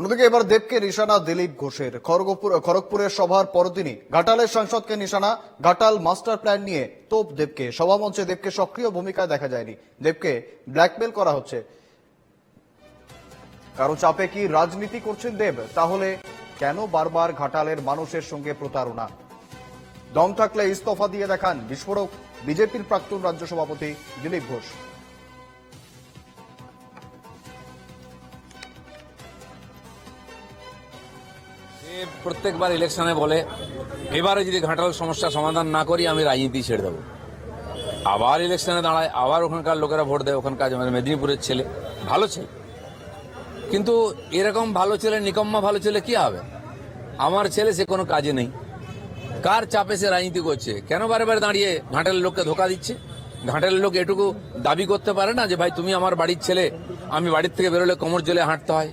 অন্যদিকে এবার দেবকে নিশানা দিলীপ ঘোষের। খড়গপুর খড়গপুরের সভার পরদিনই ঘাটালের সাংসদকে নিশানা, ঘাটাল মাস্টার প্ল্যান নিয়ে তোপ দেবকে। সভামঞ্চে দেবকে সক্রিয় ভূমিকায় দেখা যায়নি। দেবকে ব্ল্যাকমেল করা হচ্ছে। কারও চাপে কি রাজনীতি করছেন দেব? তাহলে কেন বারবার ঘাটালের মানুষের সঙ্গে প্রতারণা? দম থাকলে ইস্তফা দিয়ে দেখান বিস্ফোরক। বিজেপির প্রাক্তন রাজ্য সভাপতি দিলীপ ঘোষ। প্রত্যেকবার ইলেকশনে বলে, এবারে যদি ঘাটাল সমস্যা সমাধান না করি, আমি রাজনীতি ছেড়ে দেবো। আবার ইলেকশনে দাঁড়ায়, আবার ওখানকার লোকেরা ভোট দেয়, ওখানকার মানে মেদিনীপুরের ছেলে, ভালো ছেলে। কিন্তু এরকম ভালো ছেলে, নিকম্মা ভালো ছেলে কি হবে? আমার ছেলে সে কোনো কাজে নেই। কার চাপে সে রাজনীতি করছে? কেন বারে বারে দাঁড়িয়ে ঘাটালের লোককে ধোকা দিচ্ছে? ঘাটালের লোক এটুকু দাবি করতে পারে না যে, ভাই, তুমি আমার বাড়ির ছেলে, আমি বাড়ির থেকে বেরোলে কোমর জলে হাঁটতে হয়।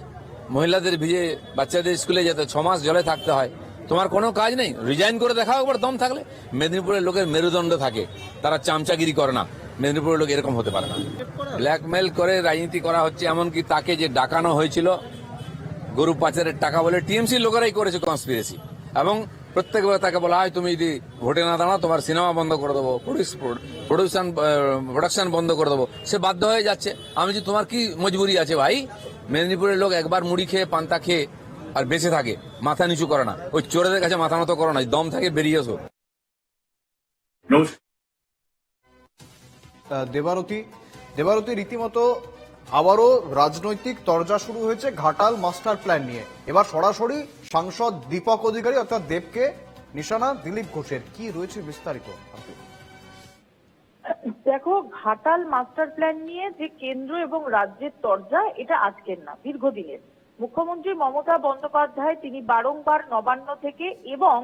মহিলাদের ভিজে বাচ্চাদের স্কুলে যেতে ছ মাস জলে থাকতে হয়, তোমার কোনো কাজ নেই? রিজাইন করে দেখাও একবার দম থাকলে। মেদিনীপুরের লোকের মেরুদণ্ড থাকে, তারা চামচাগিরি করে না। মেদিনীপুরের লোক এরকম হতে পারে না। ব্ল্যাকমেল করে রাজনীতি করা হচ্ছে, এমনকি তাকে যে ডাকানো হয়েছিল, গরু পাচারের টাকা বলে টিএমসি লোকেরাই করেছে কনস্পিরেসি এবং প্রত্যেকবার তাকে বলা হয়, তুমি যদি ভোটে না দাঁড়াও, তোমার সিনেমা বন্ধ করে দেবো প্রোডাকশন বন্ধ করে দেবো। সে বাধ্য হয়ে যাচ্ছে। আমি যে তোমার কি মজবুরি আছে ভাই? মেদিনীপুরের লোক একবার মুড়ি খেয়ে, পান্তা খেয়ে আর বেঁচে থাকে, মাথা নিচু করে না। ওই চোরেদের কাছে মাথা মতো করো না, দম থাকে, বেরিয়ে এসো। দেবারতী দেবারতী রীতিমতো আবারও রাজনৈতিক তরজা শুরু হয়েছে ঘাটাল মাস্টার প্ল্যান নিয়ে। এবার সরাসরি সাংসদ দীপক অধিকারী অর্থাৎ দেবকে, নিশানা দিলীপ ঘোষের। কি রয়েছে বিস্তারিত দেখো, ঘাটাল মাস্টার প্ল্যান নিয়ে যে কেন্দ্র এবং রাজ্যের তরজা এটা আজকের না, দীর্ঘদিনের। মুখ্যমন্ত্রী মমতা বন্দ্যোপাধ্যায় তিনি বারংবার নবান্ন থেকে এবং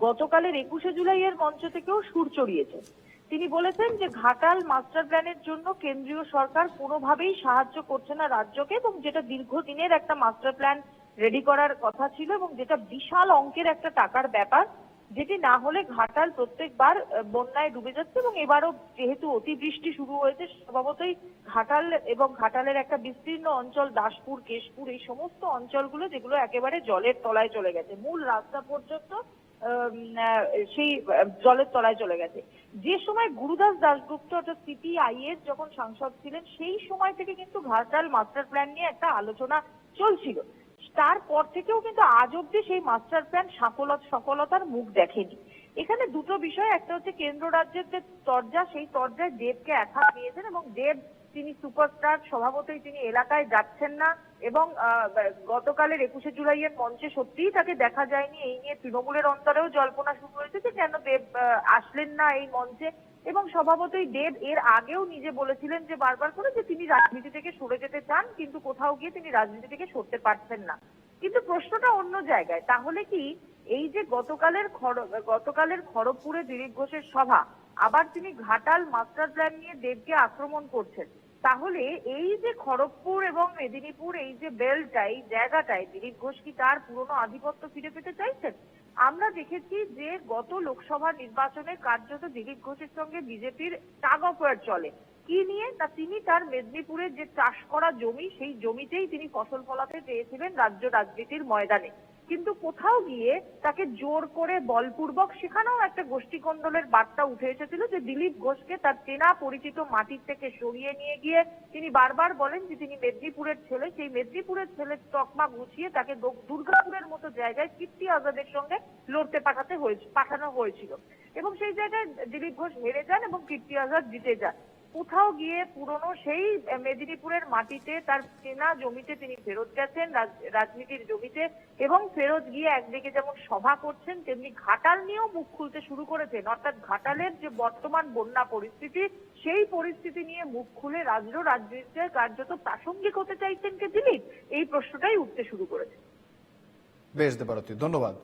গতকালের একুশে জুলাইয়ের মঞ্চ থেকেও সুর চড়িয়েছেন। তিনি বলেছেন যে, ঘাটাল মাস্টার প্ল্যানের জন্য কেন্দ্রীয় সরকার কোনোভাবেই সাহায্য করছে না রাজ্যকে এবং যেটা দীর্ঘদিনের একটা মাস্টার প্ল্যান রেডি করার কথা ছিল এবং যেটা বিশাল অঙ্কের একটা টাকার ব্যাপার যেটি না হলে ঘাটাল প্রত্যেকবার বন্যায় ডুবে যাচ্ছে এবং এবারও যেহেতু অতিবৃষ্টি শুরু হয়েছে, স্বভাবতই ঘাটাল এবং ঘাটালের একটা বিস্তীর্ণ অঞ্চল, দাসপুর, কেশপুর, এই সমস্ত অঞ্চলগুলো যেগুলো একেবারে জলের তলায় চলে গেছে। মূল রাস্তা পর্যন্ত সেই জলের তলায় চলে গেছে। যে সময় গুরুদাস দাসগুপ্ত অর্থাৎ সিপিআই এর যখন সাংসদ ছিলেন, সেই সময় থেকে কিন্তু ঘাটাল মাস্টার প্ল্যান নিয়ে একটা আলোচনা চলছিল। তারপর থেকেও কিন্তু আজ অব্দি সেই মাস্টার প্ল্যান সফলত সফলতার মুখ দেখেনি। এখানে দুটো বিষয়, একটা হচ্ছে কেন্দ্র রাজ্যের যে তরজা, সেই তরজায় দেবকে একা দিয়েছেন এবং দেব তিনি সুপারস্টার স্বভাবতই তিনি এলাকায় যাচ্ছেন না এবং গতকালের একুশে জুলাইয়ের মঞ্চে সত্যিই তাকে দেখা যায়নি। এই নিয়ে তৃণমূলের অন্তরেও জল্পনা শুরু হয়েছে যে কেন দেব আসলেন না এই মঞ্চে। এবং স্বভাবতই দেব এর আগেও নিজে বলেছিলেন যে বারবার করে যে তিনি রাজনীতি থেকে সরে যেতে চান, কিন্তু কোথাও গিয়ে তিনি রাজনীতি থেকে সরতে পারছেন না। কিন্তু প্রশ্নটা অন্য জায়গায়। তাহলে কি এই যে গতকালের গতকালের খড়গপুরে দিলীপ ঘোষের সভা, আবার তিনি ঘাটাল মাস্টার প্ল্যান নিয়ে দেবকে আক্রমণ করছেন। তাহলে এই যে খড়গপুর এবং মেদিনীপুর, এই যে বেলটা এই জায়গাটায় দিলীপ ঘোষ কি তার পুরনো আধিপত্য ফিরে পেতে চাইছেন? আমরা দেখেছি যে গত লোকসভা নির্বাচনে কার্যত দিলীপ ঘোষের সঙ্গে বিজেপির টাগ অফ ওয়ার চলে। কি নিয়ে? তা তিনি তার মেদিনীপুরের যে চাষ করা জমি, সেই জমিতেই তিনি ফসল ফলাতে চেয়েছিলেন রাজ্য রাজনীতির ময়দানে। কিন্তু কোথাও গিয়ে তাকে জোর করে বলপূর্বক সেখানেও একটা গোষ্ঠী কন্দলের বার্তা উঠে এসেছিল যে দিলীপ ঘোষকে তার চেনা পরিচিত মাটির থেকে সরিয়ে নিয়ে গিয়ে তিনি বারবার বলেন যে তিনি মেদিনীপুরের ছেলে। সেই মেদিনীপুরের ছেলের তকমা গুছিয়ে তাকে দুর্গাপুরের মতো জায়গায় কীর্তি আজাদের সঙ্গে লড়তে পাঠাতে হয়েছে পাঠানো হয়েছিল। এবং সেই জায়গায় দিলীপ ঘোষ হেরে যান এবং কীর্তি আজাদ জিতে যান। কোথাও গিয়ে পুরনো সেই মেদিনীপুরের মাটিতে তার চেনা জমিতে তিনি ফেরত গেছেন রাজনীতির জমিতে, এবং ফেরত গিয়ে একদিকে যেমন সভা করছেন, তেমনি ঘাটাল নিয়েও মুখ খুলতে শুরু করেছেন। অর্থাৎ ঘাটালের যে বর্তমান বন্যা পরিস্থিতি, সেই পরিস্থিতি নিয়ে মুখ খুলে রাজ্য রাজনীতিতে কার্যত প্রাসঙ্গিক হতে চাইছেন কে দিলীপ? এই প্রশ্নটাই উঠতে শুরু করেছে। বেশ দেবারতী ধন্যবাদ।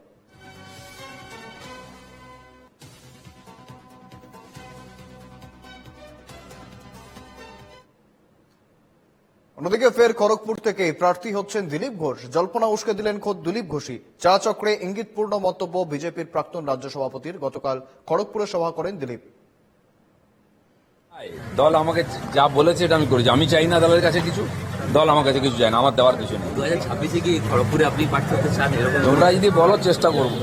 অন্যদিকে ফের খড়গপুর থেকে প্রার্থী হচ্ছেন দিলীপ ঘোষ। জল্পনা উস্কে দিলেন খোদ দিলীপ ঘোষই। চা চক্রে ইঙ্গিতপূর্ণ মন্তব্য বিজেপির প্রাক্তন রাজ্য সভাপতির। গতকাল খড়গপুরে সভা করেন দিলীপ। দল আমাকে যা বলেছে এটা আমি করেছি। আমি চাই না দলের কাছে কিছু। দল আমার কাছে কিছু চায় না আমার দেওয়ার কিছু নেই। দু হাজার ছাব্বিশে কি খড়গপুরে আপনি হতে চান এরকম? তোমরা যদি বলো চেষ্টা করব।